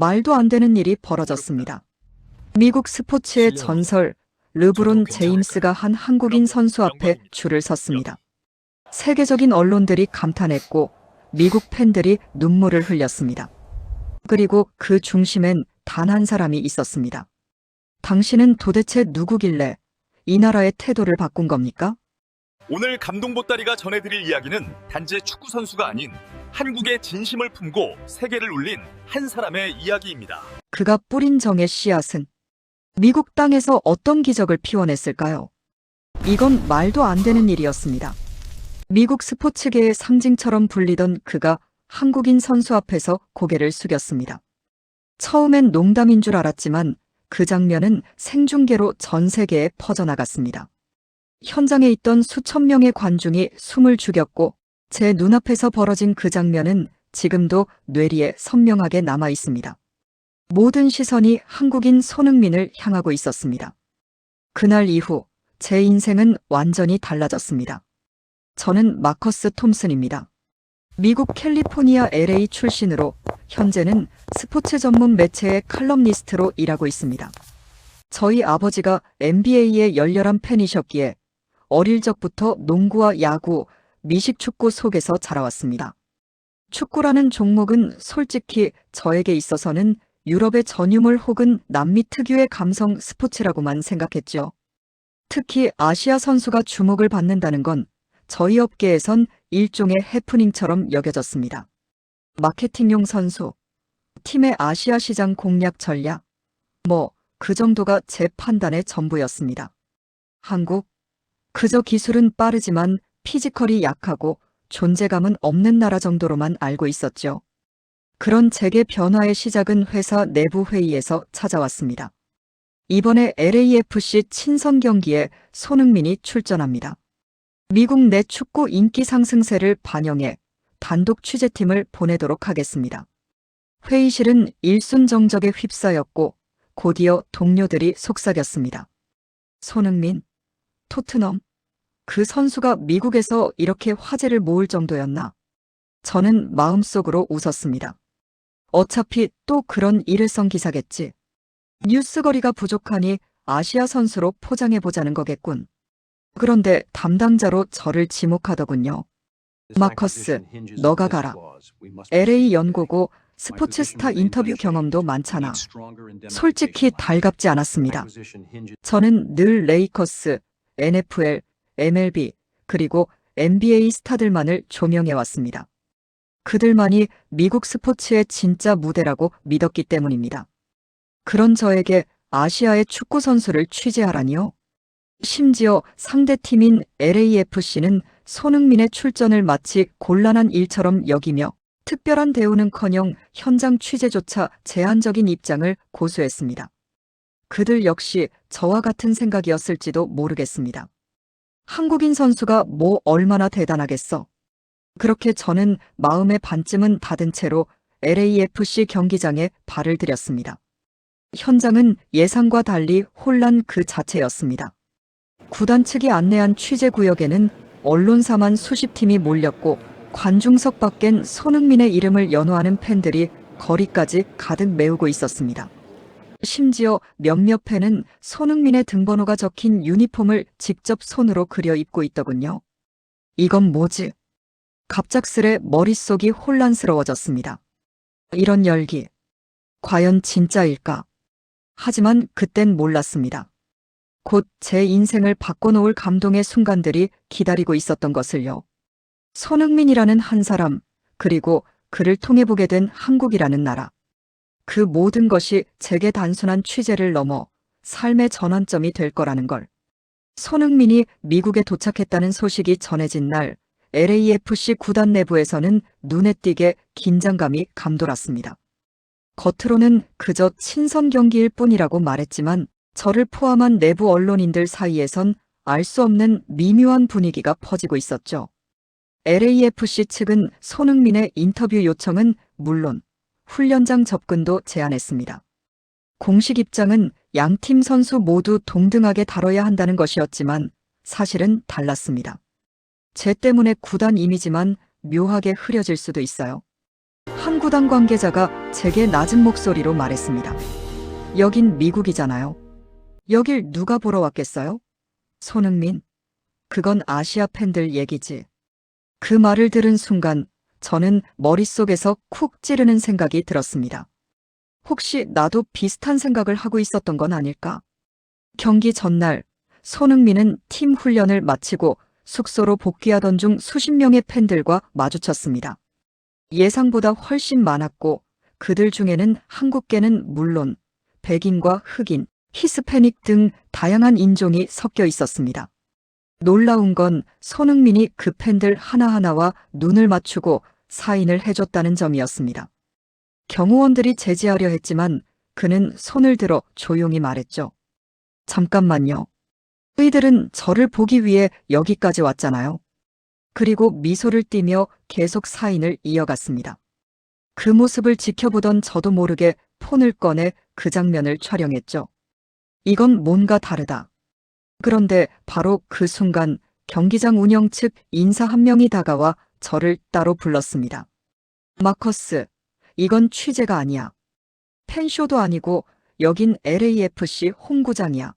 말도 안 되는 일이 벌어졌습니다. 미국 스포츠의 전설 르브론 제임스가 한 한국인 선수 앞에 줄을 섰습니다. 세계적인 언론들이 감탄했고 미국 팬들이 눈물을 흘렸습니다. 그리고 그 중심엔 단 한 사람이 있었습니다. 당신은 도대체 누구길래 이 나라의 태도를 바꾼 겁니까? 오늘 감동 보따리가 전해드릴 이야기는 단지 축구 선수가 아닌 한국의 진심을 품고 세계를 울린 한 사람의 이야기입니다. 그가 뿌린 정의 씨앗은 미국 땅에서 어떤 기적을 피워냈을까요? 이건 말도 안 되는 일이었습니다. 미국 스포츠계의 상징처럼 불리던 그가 한국인 선수 앞에서 고개를 숙였습니다. 처음엔 농담인 줄 알았지만 그 장면은 생중계로 전 세계에 퍼져나갔습니다. 현장에 있던 수천 명의 관중이 숨을 죽였고 제 눈앞에서 벌어진 그 장면은 지금도 뇌리에 선명하게 남아 있습니다. 모든 시선이 한국인 손흥민을 향하고 있었습니다. 그날 이후 제 인생은 완전히 달라졌습니다. 저는 마커스 톰슨입니다. 미국 캘리포니아 LA 출신으로 현재는 스포츠 전문 매체의 칼럼니스트로 일하고 있습니다. 저희 아버지가 NBA의 열렬한 팬이셨기에 어릴 적부터 농구와 야구, 미식축구 속에서 자라왔습니다. 축구라는 종목은 솔직히 저에게 있어서는 유럽의 전유물 혹은 남미 특유의 감성 스포츠라고만 생각했죠. 특히 아시아 선수가 주목을 받는다는 건 저희 업계에선 일종의 해프닝처럼 여겨졌습니다. 마케팅용 선수, 팀의 아시아 시장 공략 전략, 뭐, 그 정도가 제 판단의 전부였습니다. 한국, 그저 기술은 빠르지만 피지컬이 약하고 존재감은 없는 나라 정도로만 알고 있었죠. 그런 제게 변화의 시작은 회사 내부 회의에서 찾아왔습니다. 이번에 LAFC 친선 경기에 손흥민이 출전합니다. 미국 내 축구 인기 상승세를 반영해 단독 취재팀을 보내도록 하겠습니다. 회의실은 일순 정적에 휩싸였고 곧이어 동료들이 속삭였습니다. 손흥민, 토트넘, 그 선수가 미국에서 이렇게 화제를 모을 정도였나? 저는 마음속으로 웃었습니다. 어차피 또 그런 일회성 기사겠지. 뉴스거리가 부족하니 아시아 선수로 포장해보자는 거겠군. 그런데 담당자로 저를 지목하더군요. 마커스, 너가 가라. LA 연고고 스포츠 스타 인터뷰 경험도 많잖아. 솔직히 달갑지 않았습니다. 저는 늘 레이커스, NFL, MLB, 그리고 NBA 스타들만을 조명해왔습니다. 그들만이 미국 스포츠의 진짜 무대라고 믿었기 때문입니다. 그런 저에게 아시아의 축구 선수를 취재하라니요? 심지어 상대 팀인 LAFC는 손흥민의 출전을 마치 곤란한 일처럼 여기며 특별한 대우는커녕 현장 취재조차 제한적인 입장을 고수했습니다. 그들 역시 저와 같은 생각이었을지도 모르겠습니다. 한국인 선수가 뭐 얼마나 대단하겠어. 그렇게 저는 마음의 반쯤은 닫은 채로 LAFC 경기장에 발을 들였습니다. 현장은 예상과 달리 혼란 그 자체였습니다. 구단 측이 안내한 취재 구역에는 언론사만 수십 팀이 몰렸고 관중석 밖엔 손흥민의 이름을 연호하는 팬들이 거리까지 가득 메우고 있었습니다. 심지어 몇몇 팬은 손흥민의 등번호가 적힌 유니폼을 직접 손으로 그려 입고 있더군요. 이건 뭐지? 갑작스레 머릿속이 혼란스러워졌습니다. 이런 열기. 과연 진짜일까? 하지만 그땐 몰랐습니다. 곧 제 인생을 바꿔놓을 감동의 순간들이 기다리고 있었던 것을요. 손흥민이라는 한 사람, 그리고 그를 통해 보게 된 한국이라는 나라. 그 모든 것이 제게 단순한 취재를 넘어 삶의 전환점이 될 거라는 걸. 손흥민이 미국에 도착했다는 소식이 전해진 날, LAFC 구단 내부에서는 눈에 띄게 긴장감이 감돌았습니다. 겉으로는 그저 친선 경기일 뿐이라고 말했지만 저를 포함한 내부 언론인들 사이에선 알 수 없는 미묘한 분위기가 퍼지고 있었죠. LAFC 측은 손흥민의 인터뷰 요청은 물론 훈련장 접근도 제안했습니다. 공식 입장은 양팀 선수 모두 동등하게 다뤄야 한다는 것이었지만 사실은 달랐습니다. 제 때문에 구단 이미지만 묘하게 흐려질 수도 있어요. 한 구단 관계자가 제게 낮은 목소리로 말했습니다. 여긴 미국이잖아요. 여길 누가 보러 왔겠어요? 손흥민. 그건 아시아 팬들 얘기지. 그 말을 들은 순간 저는 머릿속에서 쿡 찌르는 생각이 들었습니다. 혹시 나도 비슷한 생각을 하고 있었던 건 아닐까? 경기 전날 손흥민은 팀 훈련을 마치고 숙소로 복귀하던 중 수십 명의 팬들과 마주쳤습니다. 예상보다 훨씬 많았고 그들 중에는 한국계는 물론 백인과 흑인, 히스패닉 등 다양한 인종이 섞여 있었습니다. 놀라운 건 손흥민이 그 팬들 하나하나와 눈을 맞추고 사인을 해줬다는 점이었습니다. 경호원들이 제지하려 했지만 그는 손을 들어 조용히 말했죠. 잠깐만요. 의들은 저를 보기 위해 여기까지 왔잖아요. 그리고 미소를 띠며 계속 사인을 이어갔습니다. 그 모습을 지켜보던 저도 모르게 폰을 꺼내 그 장면을 촬영했죠. 이건 뭔가 다르다. 그런데 바로 그 순간 경기장 운영 측 인사 한 명이 다가와 저를 따로 불렀습니다. 마커스, 이건 취재가 아니야. 팬쇼도 아니고 여긴 LAFC 홈구장이야.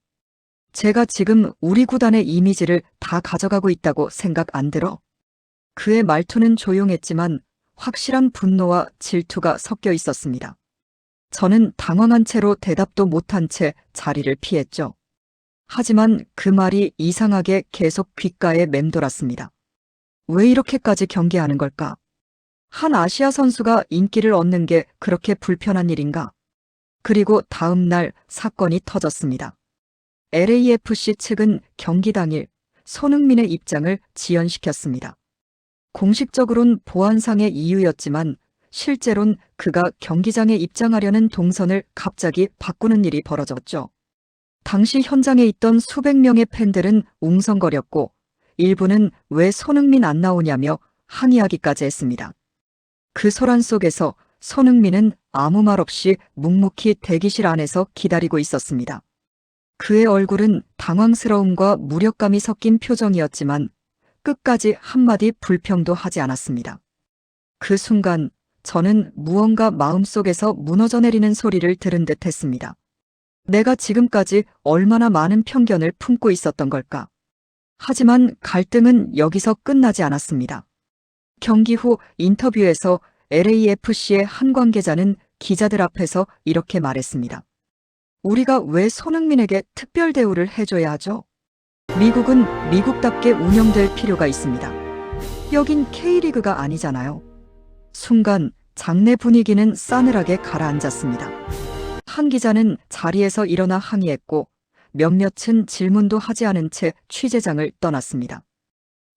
제가 지금 우리 구단의 이미지를 다 가져가고 있다고 생각 안 들어? 그의 말투는 조용했지만 확실한 분노와 질투가 섞여 있었습니다. 저는 당황한 채로 대답도 못한 채 자리를 피했죠. 하지만 그 말이 이상하게 계속 귓가에 맴돌았습니다. 왜 이렇게까지 경계하는 걸까? 한 아시아 선수가 인기를 얻는 게 그렇게 불편한 일인가? 그리고 다음 날 사건이 터졌습니다. LAFC 측은 경기 당일 손흥민의 입장을 지연시켰습니다. 공식적으론 보안상의 이유였지만 실제론 그가 경기장에 입장하려는 동선을 갑자기 바꾸는 일이 벌어졌죠. 당시 현장에 있던 수백 명의 팬들은 웅성거렸고 일부는 왜 손흥민 안 나오냐며 항의하기까지 했습니다. 그 소란 속에서 손흥민은 아무 말 없이 묵묵히 대기실 안에서 기다리고 있었습니다. 그의 얼굴은 당황스러움과 무력감이 섞인 표정이었지만 끝까지 한마디 불평도 하지 않았습니다. 그 순간 저는 무언가 마음속에서 무너져 내리는 소리를 들은 듯 했습니다. 내가 지금까지 얼마나 많은 편견을 품고 있었던 걸까? 하지만 갈등은 여기서 끝나지 않았습니다. 경기 후 인터뷰에서 LAFC의 한 관계자는 기자들 앞에서 이렇게 말했습니다. 우리가 왜 손흥민에게 특별 대우를 해줘야 하죠? 미국은 미국답게 운영될 필요가 있습니다. 여긴 K리그가 아니잖아요. 순간 장내 분위기는 싸늘하게 가라앉았습니다. 한 기자는 자리에서 일어나 항의했고 몇몇은 질문도 하지 않은 채 취재장을 떠났습니다.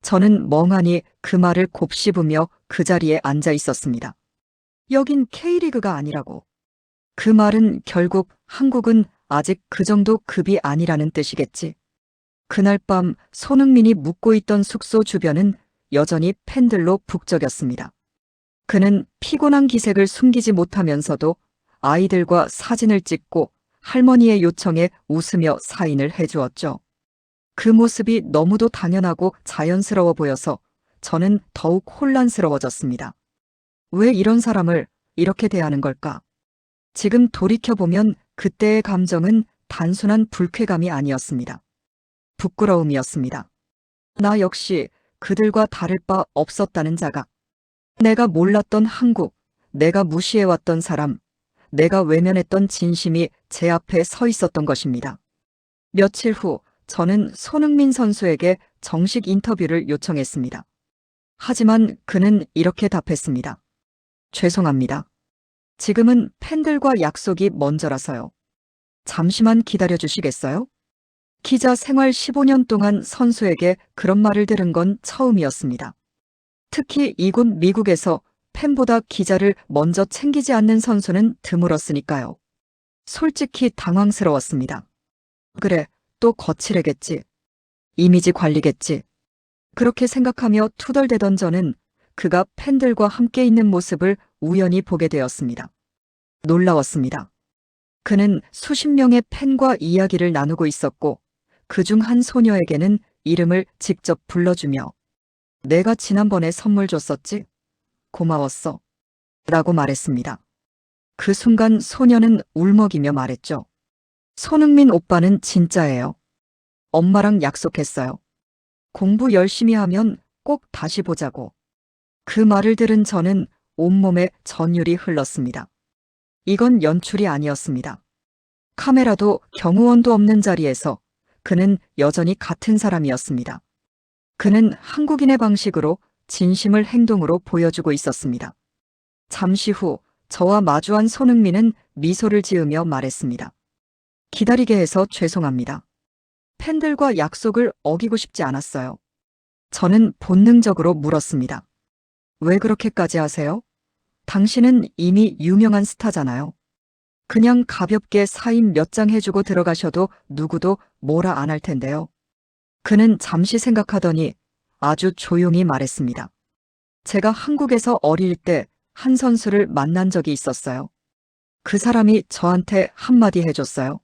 저는 멍하니 그 말을 곱씹으며 그 자리에 앉아 있었습니다. 여긴 K리그가 아니라고. 그 말은 결국 한국은 아직 그 정도 급이 아니라는 뜻이겠지. 그날 밤 손흥민이 묵고 있던 숙소 주변은 여전히 팬들로 북적였습니다. 그는 피곤한 기색을 숨기지 못하면서도 아이들과 사진을 찍고 할머니의 요청에 웃으며 사인을 해주었죠. 그 모습이 너무도 당연하고 자연스러워 보여서 저는 더욱 혼란스러워졌습니다. 왜 이런 사람을 이렇게 대하는 걸까? 지금 돌이켜보면 그때의 감정은 단순한 불쾌감이 아니었습니다. 부끄러움이었습니다. 나 역시 그들과 다를 바 없었다는 자각. 내가 몰랐던 한국, 내가 무시해왔던 사람, 내가 외면했던 진심이 제 앞에 서 있었던 것입니다. 며칠 후 저는 손흥민 선수에게 정식 인터뷰를 요청했습니다. 하지만 그는 이렇게 답했습니다. 죄송합니다. 지금은 팬들과 약속이 먼저라서요. 잠시만 기다려 주시겠어요? 기자 생활 15년 동안 선수에게 그런 말을 들은 건 처음이었습니다. 특히 이곳 미국에서 팬보다 기자를 먼저 챙기지 않는 선수는 드물었으니까요. 솔직히 당황스러웠습니다. 그래, 또 거칠애겠지. 이미지 관리겠지. 그렇게 생각하며 투덜대던 저는 그가 팬들과 함께 있는 모습을 우연히 보게 되었습니다. 놀라웠습니다. 그는 수십 명의 팬과 이야기를 나누고 있었고 그 중 한 소녀에게는 이름을 직접 불러주며 내가 지난번에 선물 줬었지? 고마웠어. 라고 말했습니다. 그 순간 소녀는 울먹이며 말했죠. 손흥민 오빠는 진짜예요. 엄마랑 약속했어요. 공부 열심히 하면 꼭 다시 보자고. 그 말을 들은 저는 온몸에 전율이 흘렀습니다. 이건 연출이 아니었습니다. 카메라도 경호원도 없는 자리에서 그는 여전히 같은 사람이었습니다. 그는 한국인의 방식으로 진심을 행동으로 보여주고 있었습니다. 잠시 후 저와 마주한 손흥민은 미소를 지으며 말했습니다. 기다리게 해서 죄송합니다. 팬들과 약속을 어기고 싶지 않았어요. 저는 본능적으로 물었습니다. 왜 그렇게까지 하세요? 당신은 이미 유명한 스타잖아요. 그냥 가볍게 사인 몇 장 해주고 들어가셔도 누구도 뭐라 안 할 텐데요. 그는 잠시 생각하더니 아주 조용히 말했습니다. 제가 한국에서 어릴 때 한 선수를 만난 적이 있었어요. 그 사람이 저한테 한마디 해줬어요.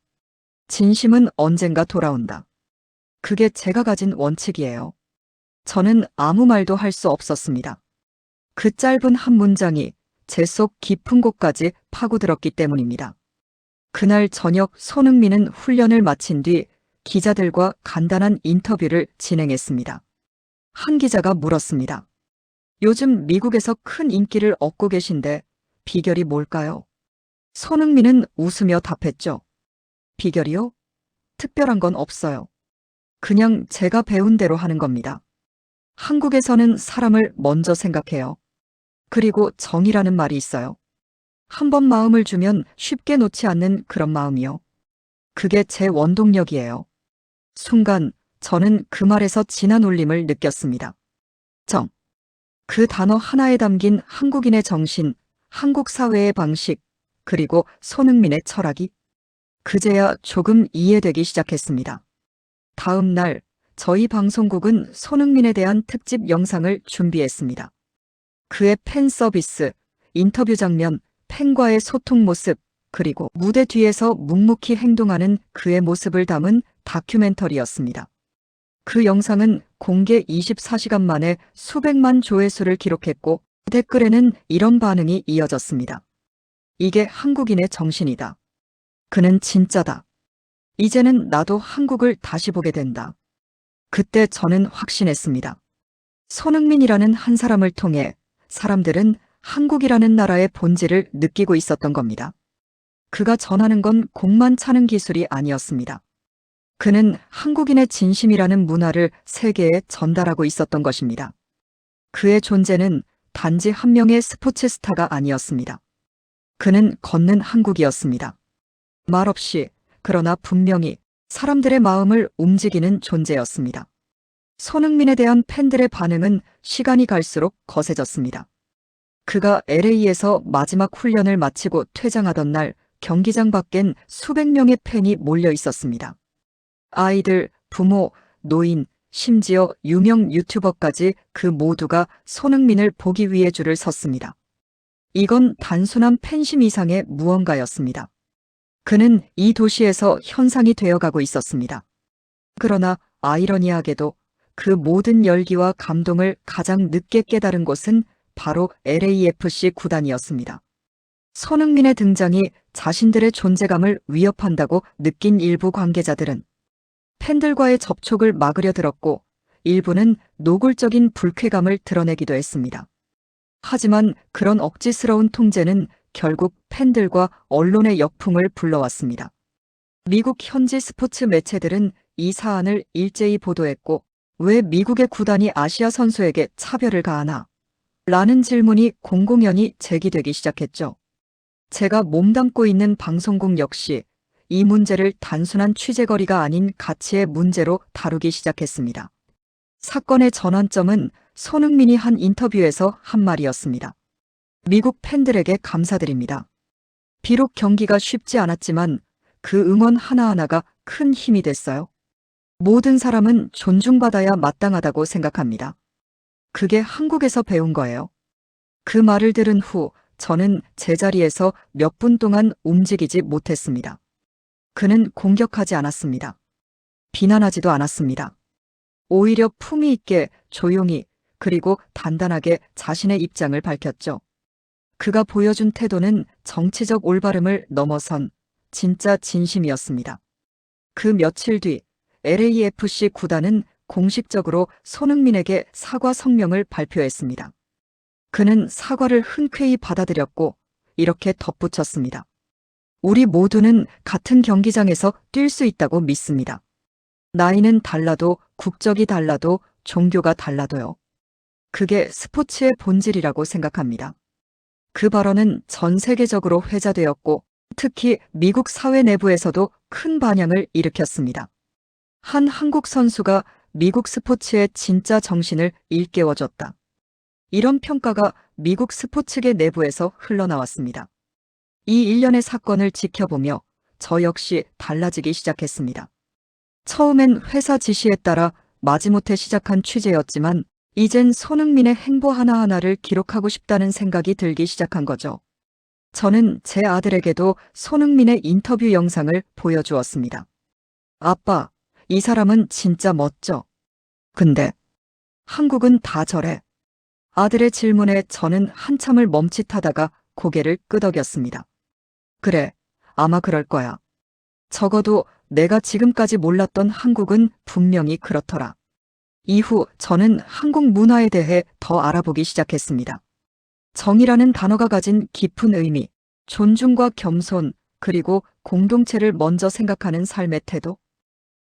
진심은 언젠가 돌아온다. 그게 제가 가진 원칙이에요. 저는 아무 말도 할 수 없었습니다. 그 짧은 한 문장이 제 속 깊은 곳까지 파고들었기 때문입니다. 그날 저녁 손흥민은 훈련을 마친 뒤 기자들과 간단한 인터뷰를 진행했습니다. 한 기자가 물었습니다. 요즘 미국에서 큰 인기를 얻고 계신데 비결이 뭘까요? 손흥민은 웃으며 답했죠. 비결이요? 특별한 건 없어요. 그냥 제가 배운 대로 하는 겁니다. 한국에서는 사람을 먼저 생각해요. 그리고 정이라는 말이 있어요. 한 번 마음을 주면 쉽게 놓지 않는 그런 마음이요. 그게 제 원동력이에요. 순간 저는 그 말에서 진한 울림을 느꼈습니다. 정. 그 단어 하나에 담긴 한국인의 정신, 한국 사회의 방식, 그리고 손흥민의 철학이 그제야 조금 이해되기 시작했습니다. 다음 날 저희 방송국은 손흥민에 대한 특집 영상을 준비했습니다. 그의 팬 서비스, 인터뷰 장면, 팬과의 소통 모습, 그리고 무대 뒤에서 묵묵히 행동하는 그의 모습을 담은 다큐멘터리였습니다. 그 영상은 공개 24시간 만에 수백만 조회수를 기록했고 댓글에는 이런 반응이 이어졌습니다. 이게 한국인의 정신이다. 그는 진짜다. 이제는 나도 한국을 다시 보게 된다. 그때 저는 확신했습니다. 손흥민이라는 한 사람을 통해 사람들은 한국이라는 나라의 본질을 느끼고 있었던 겁니다. 그가 전하는 건 공만 차는 기술이 아니었습니다. 그는 한국인의 진심이라는 문화를 세계에 전달하고 있었던 것입니다. 그의 존재는 단지 한 명의 스포츠 스타가 아니었습니다. 그는 걷는 한국이었습니다. 말없이 그러나 분명히 사람들의 마음을 움직이는 존재였습니다. 손흥민에 대한 팬들의 반응은 시간이 갈수록 거세졌습니다. 그가 LA에서 마지막 훈련을 마치고 퇴장하던 날 경기장 밖엔 수백 명의 팬이 몰려 있었습니다. 아이들, 부모, 노인, 심지어 유명 유튜버까지 그 모두가 손흥민을 보기 위해 줄을 섰습니다. 이건 단순한 팬심 이상의 무언가였습니다. 그는 이 도시에서 현상이 되어가고 있었습니다. 그러나 아이러니하게도 그 모든 열기와 감동을 가장 늦게 깨달은 곳은 바로 LAFC 구단이었습니다. 손흥민의 등장이 자신들의 존재감을 위협한다고 느낀 일부 관계자들은 팬들과의 접촉을 막으려 들었고 일부는 노골적인 불쾌감을 드러내기도 했습니다. 하지만 그런 억지스러운 통제는 결국 팬들과 언론의 역풍을 불러왔습니다. 미국 현지 스포츠 매체들은 이 사안을 일제히 보도했고 왜 미국의 구단이 아시아 선수에게 차별을 가하나? 라는 질문이 공공연히 제기되기 시작했죠. 제가 몸담고 있는 방송국 역시 이 문제를 단순한 취재거리가 아닌 가치의 문제로 다루기 시작했습니다. 사건의 전환점은 손흥민이 한 인터뷰에서 한 말이었습니다. 미국 팬들에게 감사드립니다. 비록 경기가 쉽지 않았지만 그 응원 하나하나가 큰 힘이 됐어요. 모든 사람은 존중받아야 마땅하다고 생각합니다. 그게 한국에서 배운 거예요. 그 말을 들은 후 저는 제자리에서 몇 분 동안 움직이지 못했습니다. 그는 공격하지 않았습니다. 비난하지도 않았습니다. 오히려 품위 있게 조용히 그리고 단단하게 자신의 입장을 밝혔죠. 그가 보여준 태도는 정치적 올바름을 넘어선 진짜 진심이었습니다. 그 며칠 뒤 LAFC 구단은 공식적으로 손흥민에게 사과 성명을 발표했습니다. 그는 사과를 흔쾌히 받아들였고 이렇게 덧붙였습니다. 우리 모두는 같은 경기장에서 뛸 수 있다고 믿습니다. 나이는 달라도 국적이 달라도 종교가 달라도요. 그게 스포츠의 본질이라고 생각합니다. 그 발언은 전 세계적으로 회자되었고 특히 미국 사회 내부에서도 큰 반향을 일으켰습니다. 한 한국 선수가 미국 스포츠의 진짜 정신을 일깨워줬다. 이런 평가가 미국 스포츠계 내부에서 흘러나왔습니다. 이 일련의 사건을 지켜보며 저 역시 달라지기 시작했습니다. 처음엔 회사 지시에 따라 마지못해 시작한 취재였지만 이젠 손흥민의 행보 하나하나를 기록하고 싶다는 생각이 들기 시작한 거죠. 저는 제 아들에게도 손흥민의 인터뷰 영상을 보여주었습니다. 아빠, 이 사람은 진짜 멋져. 근데 한국은 다 저래. 아들의 질문에 저는 한참을 멈칫하다가 고개를 끄덕였습니다. 그래, 아마 그럴 거야. 적어도 내가 지금까지 몰랐던 한국은 분명히 그렇더라. 이후 저는 한국 문화에 대해 더 알아보기 시작했습니다. 정이라는 단어가 가진 깊은 의미, 존중과 겸손, 그리고 공동체를 먼저 생각하는 삶의 태도.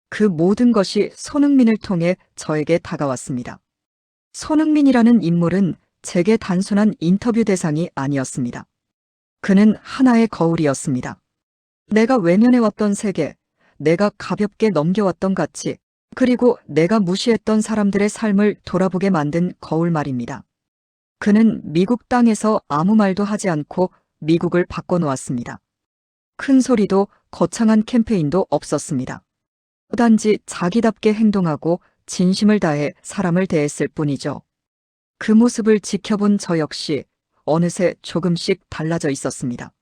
그 모든 것이 손흥민을 통해 저에게 다가왔습니다. 손흥민이라는 인물은 제게 단순한 인터뷰 대상이 아니었습니다. 그는 하나의 거울이었습니다. 내가 외면해왔던 세계, 내가 가볍게 넘겨왔던 가치, 그리고 내가 무시했던 사람들의 삶을 돌아보게 만든 거울 말입니다. 그는 미국 땅에서 아무 말도 하지 않고 미국을 바꿔놓았습니다. 큰 소리도 거창한 캠페인도 없었습니다. 단지 자기답게 행동하고 진심을 다해 사람을 대했을 뿐이죠. 그 모습을 지켜본 저 역시 어느새 조금씩 달라져 있었습니다.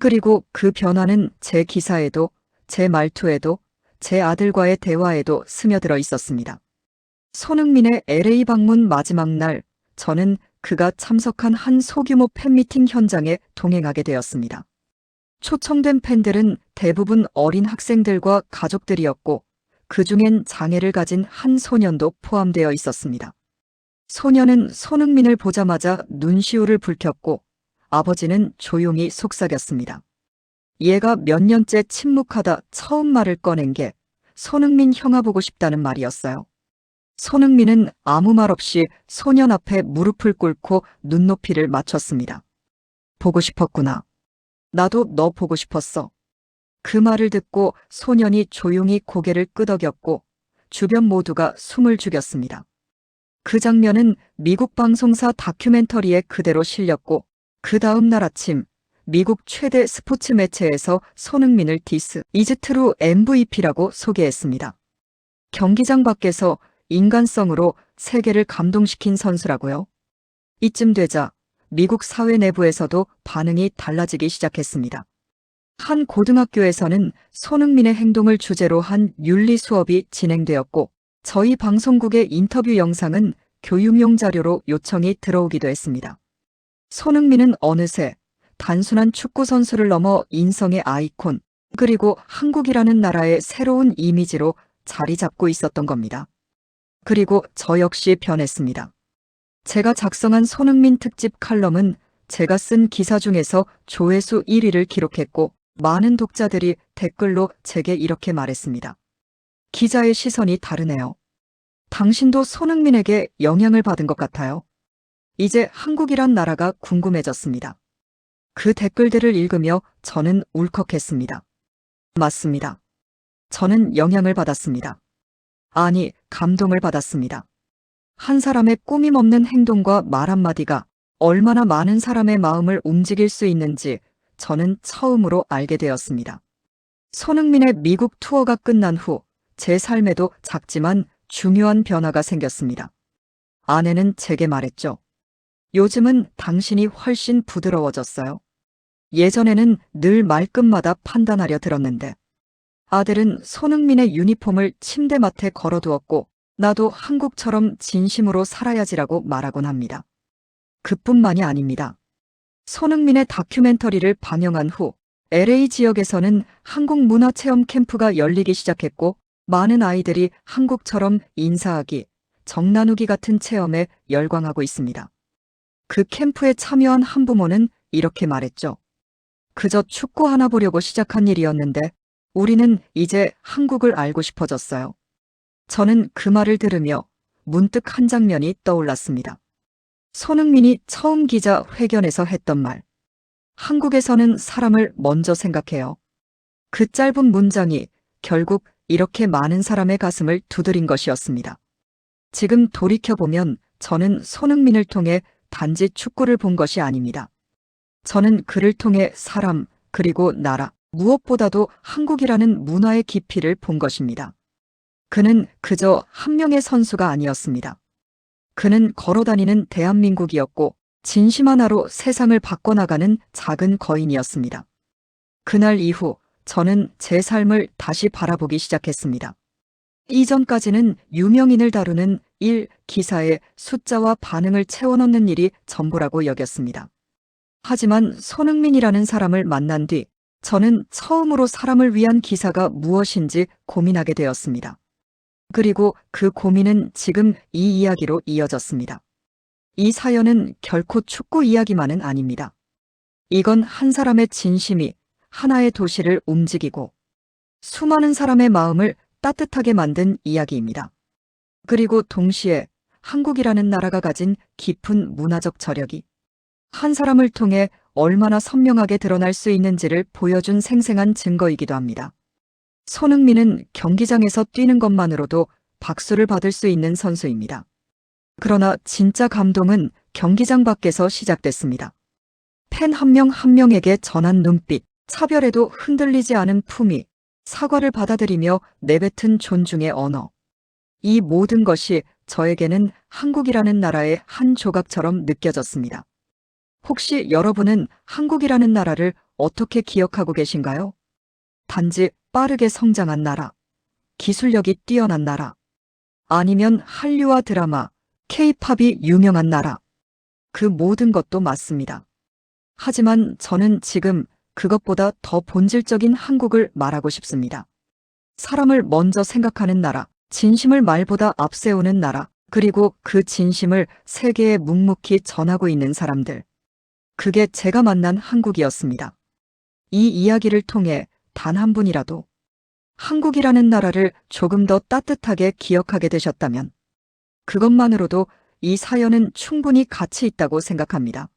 그리고 그 변화는 제 기사에도, 제 말투에도, 제 아들과의 대화에도 스며들어 있었습니다. 손흥민의 LA 방문 마지막 날, 저는 그가 참석한 한 소규모 팬미팅 현장에 동행하게 되었습니다. 초청된 팬들은 대부분 어린 학생들과 가족들이었고, 그 중엔 장애를 가진 한 소년도 포함되어 있었습니다. 소년은 손흥민을 보자마자 눈시울을 붉혔고, 아버지는 조용히 속삭였습니다. 얘가 몇 년째 침묵하다 처음 말을 꺼낸 게 손흥민 형아 보고 싶다는 말이었어요. 손흥민은 아무 말 없이 소년 앞에 무릎을 꿇고 눈높이를 맞췄습니다. 보고 싶었구나. 나도 너 보고 싶었어. 그 말을 듣고 소년이 조용히 고개를 끄덕였고 주변 모두가 숨을 죽였습니다. 그 장면은 미국 방송사 다큐멘터리에 그대로 실렸고 그 다음 날 아침 미국 최대 스포츠 매체에서 손흥민을 디스 이즈트루 MVP라고 소개했습니다. 경기장 밖에서 인간성으로 세계를 감동시킨 선수라고요. 이쯤 되자 미국 사회 내부에서도 반응이 달라지기 시작했습니다. 한 고등학교에서는 손흥민의 행동을 주제로 한 윤리 수업이 진행되었고 저희 방송국의 인터뷰 영상은 교육용 자료로 요청이 들어오기도 했습니다. 손흥민은 어느새 단순한 축구 선수를 넘어 인성의 아이콘, 그리고 한국이라는 나라의 새로운 이미지로 자리 잡고 있었던 겁니다. 그리고 저 역시 변했습니다. 제가 작성한 손흥민 특집 칼럼은 제가 쓴 기사 중에서 조회수 1위를 기록했고, 많은 독자들이 댓글로 제게 이렇게 말했습니다. 기자의 시선이 다르네요. 당신도 손흥민에게 영향을 받은 것 같아요. 이제 한국이란 나라가 궁금해졌습니다. 그 댓글들을 읽으며 저는 울컥했습니다. 맞습니다. 저는 영향을 받았습니다. 아니, 감동을 받았습니다. 한 사람의 꾸밈 없는 행동과 말 한마디가 얼마나 많은 사람의 마음을 움직일 수 있는지 저는 처음으로 알게 되었습니다. 손흥민의 미국 투어가 끝난 후 제 삶에도 작지만 중요한 변화가 생겼습니다. 아내는 제게 말했죠. 요즘은 당신이 훨씬 부드러워졌어요. 예전에는 늘 말끝마다 판단하려 들었는데 아들은 손흥민의 유니폼을 침대맡에 걸어두었고 나도 한국처럼 진심으로 살아야지라고 말하곤 합니다. 그뿐만이 아닙니다. 손흥민의 다큐멘터리를 방영한 후 LA 지역에서는 한국 문화 체험 캠프가 열리기 시작했고 많은 아이들이 한국처럼 인사하기, 정 나누기 같은 체험에 열광하고 있습니다. 그 캠프에 참여한 한 부모는 이렇게 말했죠. 그저 축구 하나 보려고 시작한 일이었는데 우리는 이제 한국을 알고 싶어졌어요. 저는 그 말을 들으며 문득 한 장면이 떠올랐습니다. 손흥민이 처음 기자 회견에서 했던 말. 한국에서는 사람을 먼저 생각해요. 그 짧은 문장이 결국 이렇게 많은 사람의 가슴을 두드린 것이었습니다. 지금 돌이켜보면 저는 손흥민을 통해 단지 축구를 본 것이 아닙니다. 저는 그를 통해 사람, 그리고 나라, 무엇보다도 한국이라는 문화의 깊이를 본 것입니다. 그는 그저 한 명의 선수가 아니었습니다. 그는 걸어다니는 대한민국이었고 진심 하나로 세상을 바꿔나가는 작은 거인이었습니다. 그날 이후 저는 제 삶을 다시 바라보기 시작했습니다. 이전까지는 유명인을 다루는 일, 기사에 숫자와 반응을 채워넣는 일이 전부라고 여겼습니다. 하지만 손흥민이라는 사람을 만난 뒤 저는 처음으로 사람을 위한 기사가 무엇인지 고민하게 되었습니다. 그리고 그 고민은 지금 이 이야기로 이어졌습니다. 이 사연은 결코 축구 이야기만은 아닙니다. 이건 한 사람의 진심이 하나의 도시를 움직이고 수많은 사람의 마음을 따뜻하게 만든 이야기입니다. 그리고 동시에 한국이라는 나라가 가진 깊은 문화적 저력이 한 사람을 통해 얼마나 선명하게 드러날 수 있는지를 보여준 생생한 증거이기도 합니다. 손흥민은 경기장에서 뛰는 것만으로도 박수를 받을 수 있는 선수입니다. 그러나 진짜 감동은 경기장 밖에서 시작됐습니다. 팬 한 명한 명에게 전한 눈빛, 차별에도 흔들리지 않은 품위, 사과를 받아들이며 내뱉은 존중의 언어. 이 모든 것이 저에게는 한국이라는 나라의 한 조각처럼 느껴졌습니다. 혹시 여러분은 한국이라는 나라를 어떻게 기억하고 계신가요? 단지 빠르게 성장한 나라, 기술력이 뛰어난 나라, 아니면 한류와 드라마, 케이팝이 유명한 나라. 그 모든 것도 맞습니다. 하지만 저는 지금 그것보다 더 본질적인 한국을 말하고 싶습니다. 사람을 먼저 생각하는 나라, 진심을 말보다 앞세우는 나라, 그리고 그 진심을 세계에 묵묵히 전하고 있는 사람들. 그게 제가 만난 한국이었습니다. 이 이야기를 통해 단 한 분이라도 한국이라는 나라를 조금 더 따뜻하게 기억하게 되셨다면 그것만으로도 이 사연은 충분히 가치 있다고 생각합니다.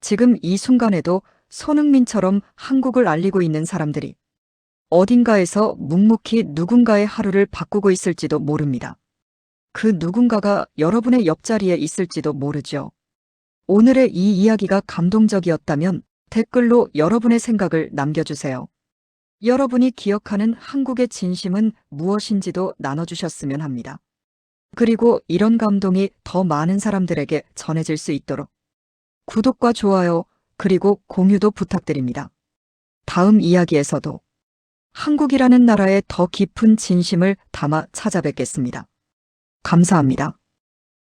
지금 이 순간에도 손흥민처럼 한국을 알리고 있는 사람들이 어딘가에서 묵묵히 누군가의 하루를 바꾸고 있을지도 모릅니다. 그 누군가가 여러분의 옆자리에 있을지도 모르죠. 오늘의 이 이야기가 감동적이었다면 댓글로 여러분의 생각을 남겨주세요. 여러분이 기억하는 한국의 진심은 무엇인지도 나눠주셨으면 합니다. 그리고 이런 감동이 더 많은 사람들에게 전해질 수 있도록 구독과 좋아요, 그리고 공유도 부탁드립니다. 다음 이야기에서도 한국이라는 나라의 더 깊은 진심을 담아 찾아뵙겠습니다. 감사합니다.